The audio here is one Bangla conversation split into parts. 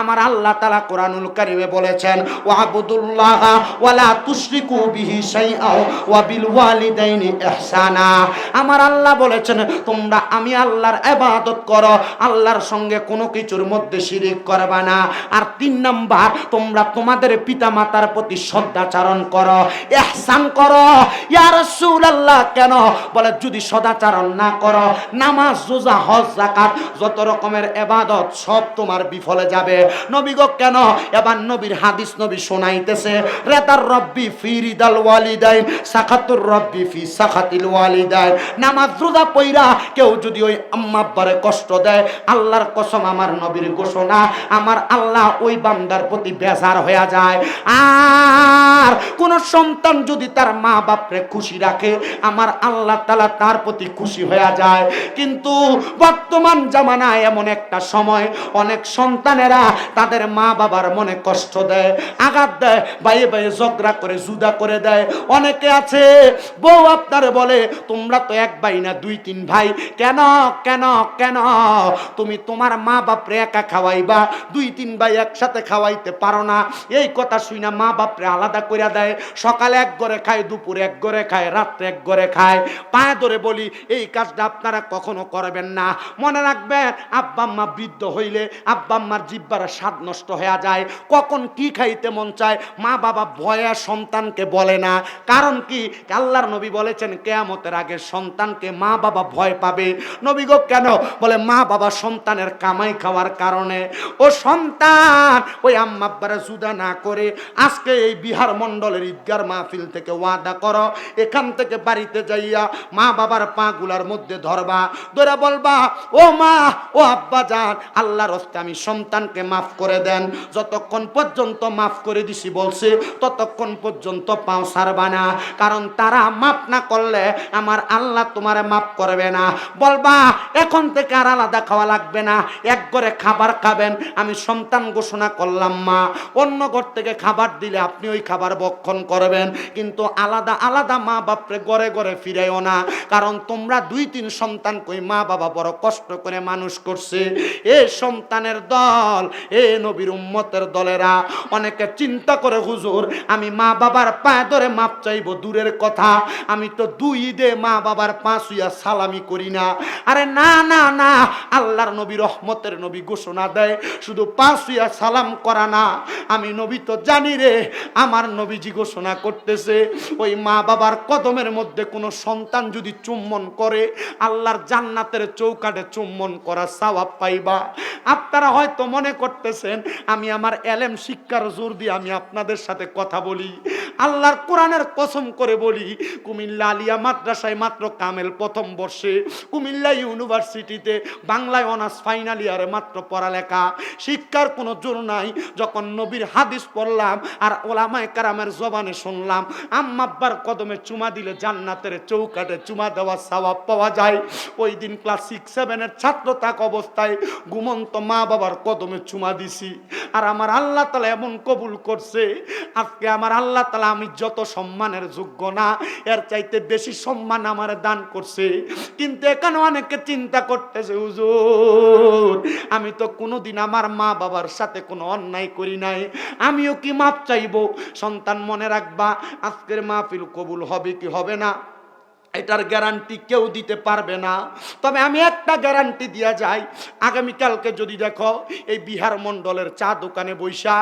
আমার আল্লাহ তালা কোরআনুল কারিমে বলেছেন, ওয়াবুদুল্লাহ ওয়ালা তুশরিকু বিহি শাইআও ওয়া বিল ওয়ালিদাইনি ইহসানা। আমার আল্লাহ বলেছেন, তোমরা আমি আল্লাহর ইবাদত করো, আল্লাহর সঙ্গে কোনো কিছুর মধ্যে শিরিক করবা না। আর তিন নাম্বার, তোমরা তোমাদের পিতামাতার প্রতি শ্রদ্ধাচারণ করো, ইহসান করো। ইয়া রাসূলুল্লাহ, কেন? বলে, যদি সদাচারণ না করো, নামাজ, রোজা, হজ, যাকাত, যত রকমের এবাদত সব তোমার বিফলে যাবে। নবী গো, কেন এবার নবীর হাদিস নবী শোনাইতেছে? রেতার রব্বি ফি রিদাল ওয়ালিদাইন, সাখাতুর রব্বি ফি সাখাতিল ওয়ালিদাইন। নামাজ রোজা পইরা কেউ যদি ওই আম্মা আব্বারে কষ্ট দেয়, আল্লাহর কসম আমার নবীর ঘোষণা, আমার আল্লাহ ওই বান্দার প্রতি বেজার হয়ে যায়। আর কোন সন্তান যদি তার মা বাপরে খুশি রাখে, আমার আল্লাহ তালা তার প্রতি খুশি হয়ে যায়। কিন্তু বর্তমান জামানায় এমন একটা সময়, অনেক সন্তানেরা তাদের মা বাবার মনে কষ্ট দেয়, আঘাত দেয় বাইয়ে বাইয়ে ঝগড়া করে জুদা করে দেয়। অনেকে আছে, বউ আপনার বলে, তোমরা তো এক ভাই না, দুই তিন ভাই। কেন কেন কেন? তুমি তোমার মা বাপরে একা খাওয়াইবা, দুই তিন ভাই একসাথে খাওয়াইতে পারো না। এই কথা শুই না মা বাপরে আলাদা করে দেয়। সকালে এক ঘরে খায়, দুপুরে এক ঘরে খায়, রাত্রে এক ঘরে খায়। পায়ে ধরে বলি, এই কাজটা আপনারা কখনো করবেন না। মনে রাখবেন আব্বা আম্মা বৃদ্ধ হইলে আব্বা আম্মার জিব্বার স্বাদ নষ্ট হয়ে যায়। কখন কি খাইতে মন চায়, মা বাবা ভয়ে সন্তানকে বলে না। কারণ কি? আল্লাহর নবী বলেছেন, কেয়ামতের আগে সন্তানকে মা বাবা ভয় পাবে। নবী গো, কেন? বলে, মা বাবা সন্তানের কামাই খাওয়ার কারণে। ও সন্তান, ওই আম্মা আব্বারা জুদা না করে, আজকে এই বিহার মণ্ডলের ঈদগার মাহফিল থেকে ওয়াদা করো। এখান থেকে বাড়িতে যাইয়া মা বাবার পা গুলার মধ্যে ধরবা। ধরে বলবা, ও মা, ও আব্বা যান, আল্লাহর হস্তে আমি সন্তানকে মাফ করে দেন। যতক্ষণ পর্যন্ত মাফ করে দিছি বলছে, ততক্ষণ পর্যন্ত পাও সারবা না। কারণ তারা মাফ না করলে আমার আল্লাহ তোমারে মাফ করবে না। বলবা, এখন থেকে আর আলাদা খাওয়া লাগবে না। এক ঘরে খাবার খাবেন, আমি সন্তান ঘোষণা করলাম, মা। অন্য ঘর থেকে খাবার দিলে আপনি ওই খাবার বক্ষণ করবেন। কিন্তু আলাদা আলাদা মা বাপরে ঘরে ঘরে ফিরাইও না। কারণ তোমরা দুই, তিন সন্তান কই মা বাবা বড় কষ্ট করে মানুষ করছে। এ সন্তানের দল এ নবীর উম্মতের দলেরা। অনেকে চিন্তা করে, হুজুর, আমি মা বাবার পায়ে ধরে মাপ চাইব, দূরের কথা। আমি তো দুই দে মা বাবার পা শুইয়া সালামি করি না। আরে না না না, আল্লাহর নবী রহমতের নবী ঘোষণা দেয়, শুধু পা শুইয়া সালাম করা না। আমি নবী তো জানি রে, আমার নবীজি ঘোষণা করতেছে, ওই মা বাবার কদমের মধ্যে কোনো সন্তান যদি চুম্বন করে, আল্লাহর জান্নাতের চৌকাটে চুম্বন করা সওয়াব পাইবা। আপনারা হয়তো মনে করতেছেন, আমি আমার এলেম শিক্ষার জোর দিয়ে আমি আপনাদের সাথে কথা বলি। আল্লাহর কোরআনের কসম করে বলি, কুমিল্লা আলিয়া মাদ্রাসায় মাত্র কামেল প্রথম বর্ষে, কুমিল্লা ইউনিভার্সিটিতে বাংলায় অনার্স ফাইনাল ইয়ারে মাত্র পড়ালেখা। শিক্ষার কোনো জোর নাই, যখন নবীর হাদিস পড়লাম আর ওলামায় কারামের জবানে শুনলাম আম্মাব্বার কদমে চুমা দিলে জান্নাতের চৌকাটে চুমা দেওয়া স্বভাব পাওয়া যায়। ওই দিন ক্লাস সিক্স সেভেনের ছাত্র থাক অবস্থায় ঘুমন্ত মা বাবার কদমে চুমা দিছি। আর আমার আল্লাহ তালা এমন কবুল করছে, আজকে আমার আল্লাহ তালা আমি যত সম্মানের যোগ্য না, এর চাইতে বেশি সম্মান আমার দান করছে। কিন্তু এখানে অনেকে চিন্তা করতেছে, হুজুর, আমি তো কোনোদিন আমার মা বাবার সাথে কোনো অন্যায় করি নাই। আমিও কি মাপ চাইব? সন্তান মনে রাখবা, আজকের মাহফিল কবুল হবে কি হবে না? এটার গ্যারান্টি কেউ দিতে পারবে না। তবে আমি একটা গ্যারান্টি দিয়া যাই, আগামীকালকে যদি দেখো, এই বিহার মণ্ডলের চা দোকানে বৈশা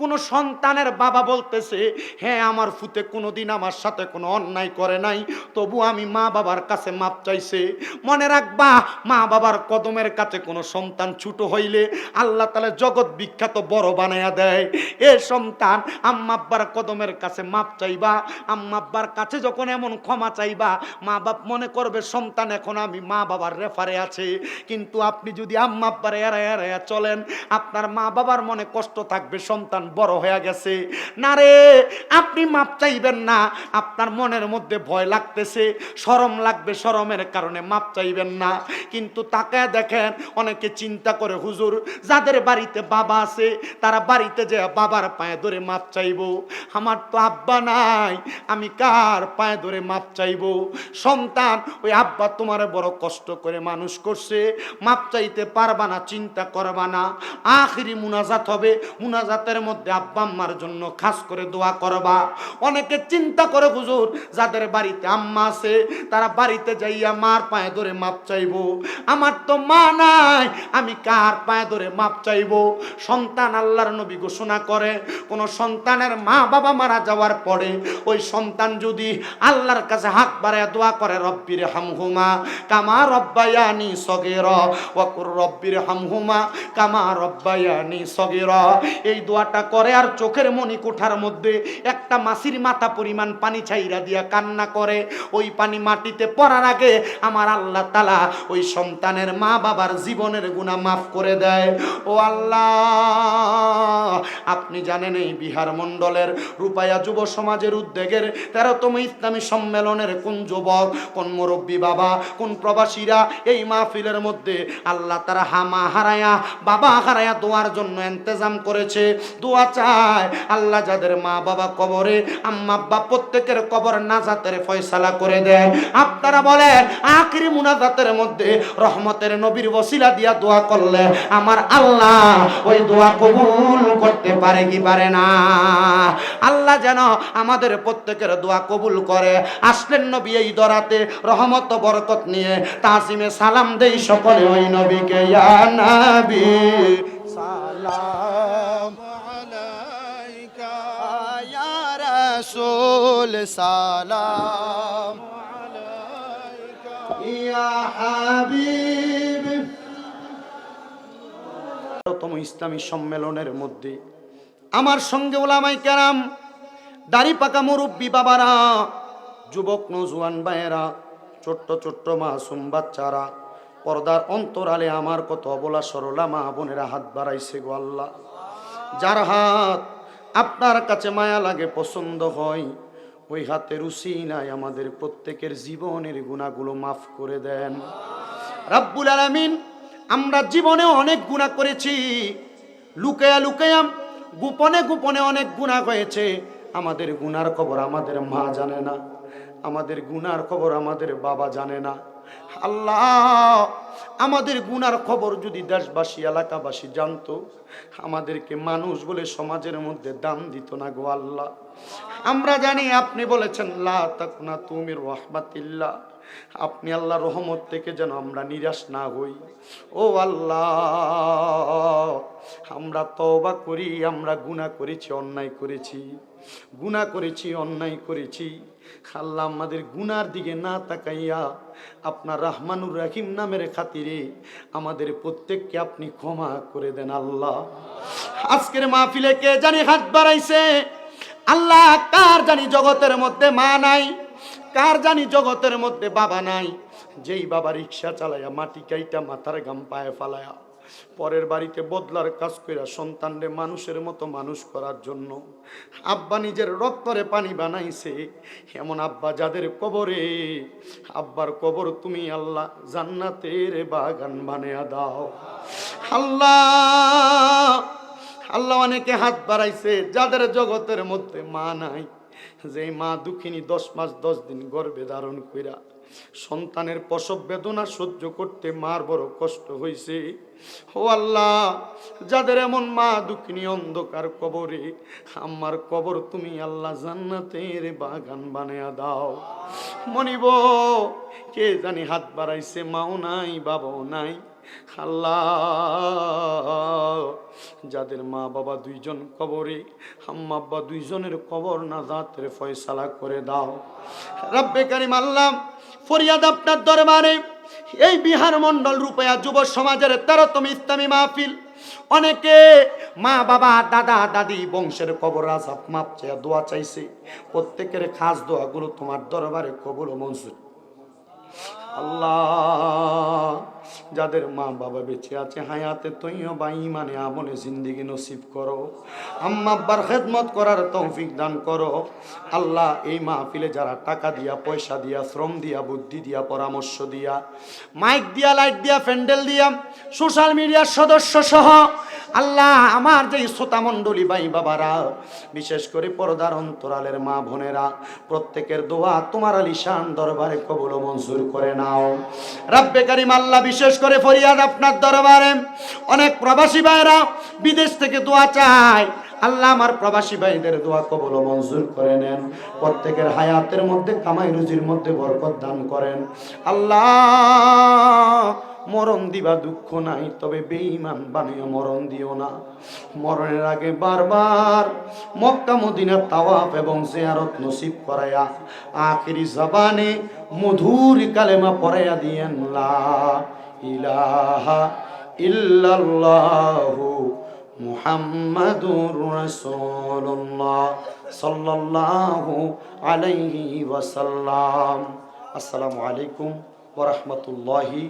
কোনো সন্তানের বাবা বলতেছে হ্যাঁ আমার ফুতে কোনো দিন আমার সাথে কোনো অন্যায় করে নাই, তবু আমি মা বাবার কাছে মাপ চাইছে। মনে রাখবা, মা বাবার কদমের কাছে কোনো সন্তান ছুটো হইলে আল্লাহ তালা জগৎ বিখ্যাত বড় বানাইয়া দেয়। এ সন্তান আম্মাব্বার কদমের কাছে মাপ চাইবা আম্মাব্বার কাছে যখন এমন ক্ষমা চাইবা মা বাপ মনে করবে, সন্তান এখন আমি মা বাবার রেফারে আছে। কিন্তু আপনি যদি আম্মা আব্বার এরা এরা চলেন, আপনার মা বাবার মনে কষ্ট থাকবে, সন্তান বড় হয়ে গেছে। না রে, আপনি মাপ চাইবেন না। আপনার মনের মধ্যে ভয় লাগতেছে সরম লাগবে সরমের কারণে মাপ চাইবেন না। কিন্তু তাকে দেখেন, অনেকে চিন্তা করে, হুজুর, যাদের বাড়িতে বাবা আছে, তারা বাড়িতে যে বাবার পায়ে ধরে মাপ চাইব। আমার তো আব্বা নাই, আমি কার পায়ে ধরে মাপ চাইব? সন্তান, ওই আব্বা তোমার বড় কষ্ট করে মানুষ করছে। মাপ চাইতে পারবা না, চিন্তা করবা না। আখিরি মুনাজাত হবে, মুনাজাতের মধ্যে আব্বা আম্মার জন্য খাস করে দোয়া করবা। অনেকে চিন্তা করে, হুজুর, যাদের বাড়িতে আম্মা আছে, তারা বাড়িতে যাইয়া মার পায়ে ধরে মাপ চাইব। আমার তো মা নাই, আমি কার পায়ে ধরে মাপ চাইব? সন্তান আল্লাহর নবী ঘোষণা করে, কোন সন্তানের মা বাবা মারা যাওয়ার পরে, ওই সন্তান যদি আল্লাহর কাছে হাত বাড়ায় দোয়া করে, রব্বির হামহুমা কামা রব্বায়ানি সগের, ওয়াকুর রব্বির হামহুমা কামা রব্বায়ানি সগের। এই দোয়াটা করে আর চোখের মনি কোঠার মধ্যে একটা মাসির মাথা পরিমাণ পানি ছাইরা দিয়া কান্না করে। ওই পানি মাটিতে পড়ার আগে আমার আল্লাহ তালা ওই সন্তানের মা বাবার জীবনের গুণা মাফ করে দেয়। ও আল্লাহ, আপনি জানেন এই বিহার মণ্ডলের রূপায়া যুব সমাজের উদ্যোগের তেরোতম ইসলামী সম্মেলনের কোন যুবক, কোন মুরব্বী বাবা, কোন প্রবাসীরা এই মাহফিলের মধ্যে আল্লাহ তারা হামা হারায়া, বাবা হারায়া দোয়ার জন্য এন্তেজাম করেছে। দোয়া চায়, আল্লাহ যাদের মা বাবা কবরে, আম্মা, আব্বা প্রত্যেকের কবর নাজাতের ফয়সালা করে দেন আপনারা বলেন, আখরি মুনাজাতের মধ্যে রহমতের নবীর ওসিলা দিয়া দোয়া করলে আমার আল্লাহ ওই দোয়া কবুল করতে পারে কি পারে না? আল্লাহ যেন আমাদের প্রত্যেকের দোয়া কবুল করে। আসলেন নবী এই এই দরাতে রহমত বরকত নিয়ে তাসিমে সালাম দেই সকলে ওই নবীকে, ইয়া নবী, সালাম আলাইকা, ইয়া রাসূল, সালাম আলাইকা, ইয়া হাবিব। তম ইসলামী সম্মেলনের মধ্যে আমার সঙ্গে ওলামাই কেরাম, দাড়ি পাকা মুরব্বী বাবারা যুবক নজুয়ান ভাইয়েরা, ছোট্ট ছোট্ট মাসুম বাচ্চারা, পর্দার অন্তরালে আমার কত অবলা সরলা মা বোনেরা হাত বাড়াইছে গো আল্লাহ। যার হাত আপনার কাছে মায়া লাগে, পছন্দ হয়, ওই হাতে রুচি নাই আমাদের প্রত্যেকের জীবনের গুণাগুলো মাফ করে দেন। রাব্বুল আলামিন, আমরা জীবনে অনেক গুণা করেছি, লুকায়া লুকায়াম গোপনে গোপনে অনেক গুণা হয়েছে আমাদের গুনার খবর আমাদের মা জানে না। আমাদের গুনার খবর আমাদের বাবা জানে না। আল্লাহ, আমাদের গুনার খবর যদি দেশবাসী, এলাকাবাসী জানতো, আমাদেরকে মানুষ বলে সমাজের মধ্যে দাম দিত না গো আল্লাহ। আমরা জানি আপনি বলেছেন, লা তাকুনা তুমি রহমাতিল্লাহ। আপনি আল্লাহ রহমত থেকে যেন আমরা নিরাশ না হই। ও আল্লাহ, আমরা তওবা করি, আমরা গুনাহ করেছি, অন্যায় করেছি। গুনাহ করেছি, অন্যায় করেছি। আল্লাহ আমাদের গুনার দিকে না তাকাইয়া আপনার রহমানুর রাহিম নামের খাতিরে আমাদের প্রত্যেককে আপনি ক্ষমা করে দেন আল্লাহ। আজকের মাহফিলে কে জানি হাত বাড়াইছে? আল্লাহ, কার জানি জগতের মধ্যে মা নাই? কার জানি জগতের মধ্যে বাবা নাই? যেই বাবা রিক্সা চালায়া মাটি কাইটা মাথার গাম পায়ে ফালায়া পরের বাড়িতে বদলার কাজ কইরা সন্তানরে মানুষের মতো মানুষ করার জন্য। আব্বা নিজের রক্তরে পানি বানাইছে। এমন আব্বা যাদের কবরে, আব্বার কবর তুমি আল্লাহ জান্নাতের বাগান বানিয়ে দাও। আল্লাহ আল্লাহ অনেকে হাত বাড়াইছে যাদের জগতের মধ্যে মা নাই। যে মা দুঃখিনী দশ মাস দশ দিন গর্বে ধারণ কইরা সন্তানের প্রসব বেদনা সহ্য করতে মার বড় কষ্ট হয়েছে ও আল্লাহ, যাদের এমন মা দুঃখিনী অন্ধকার কবরে, আমার কবর তুমি আল্লাহ জান্নাতের বাগান বানিয়ে দাও। মনিব, কে জানি হাত বাড়াইছে, মাও নাই, বাবাও নাই। আল্লাহ, যাদের মা বাবা দুইজন কবরে, আম্মা আব্বা দুইজনের কবর না জাতের ফয়সালা করে দাও। রব্বে কারিম আল্লাহ ফরিয়াদ আপনার দরবারে। এই বিহার মন্ডল রূপয়া যুব সমাজের তেরোতম ইসলামী মাহফিল। অনেকে মা, বাবা, দাদা, দাদি, বংশের কবর আপ মাপ চেয়ে দোয়া চাইছে। প্রত্যেকের খাস দোয়াগুলো তোমার দরবারে কবর মঞ্জুর। আল্লাহ, যাদের মা বাবা বেঁচে আছে, হায়াতে তৈয় বা ইমানে আমলে জিন্দিগি নসিব করো। আম্মা আব্বার খেদমত করার তৌফিক দান করো। আল্লাহ, এই মাহফিলে যারা টাকা দিয়া, পয়সা দিয়া, শ্রম দিয়া, বুদ্ধি দিয়া, পরামর্শ দিয়া, মাইক দিয়া, লাইট দিয়া, প্যান্ডেল দিয়া, সোশ্যাল মিডিয়ার সদস্য সহ আল্লাহ, আমার যে শ্রোতা মণ্ডলী ভাই বাবারা, বিশেষ করে পর্দার অন্তরালের মা বোনেরা, প্রত্যেকের দোয়া তোমার আলিশান দরবারে কবল মঞ্জুর করে নাও। রাব্বে কারিম আল্লাহ, বিশেষ করে ফরিয়াদ আপনার দরবারে। অনেক প্রবাসী ভাইরা বিদেশ থেকে দোয়া চায়। আল্লাহ আমার প্রবাসী ভাইদের দোয়া কবল মঞ্জুর করে নেন। প্রত্যেকের হায়াতের মধ্যে, কামাই রুজির মধ্যে বরকত দান করেন। আল্লাহ মরণ দিবা দুঃখ নাই, তবে বেঈমান বানিয়ে মরণ দিও না। মরণের আগে বারবার মক্কা মদিনার তাওয়াফ এবং জিয়ারত নসিব করায়া আখিরি জবানে মধুর কালেমা পড়াইয়া দিয়েন, লা ইলাহা ইল্লাল্লাহু মুহাম্মাদুর রাসূলুল্লাহ সাল্লাল্লাহু আলাইহি ওয়াসাল্লাম। আসসালামু আলাইকুম ওয়া রাহমাতুল্লাহি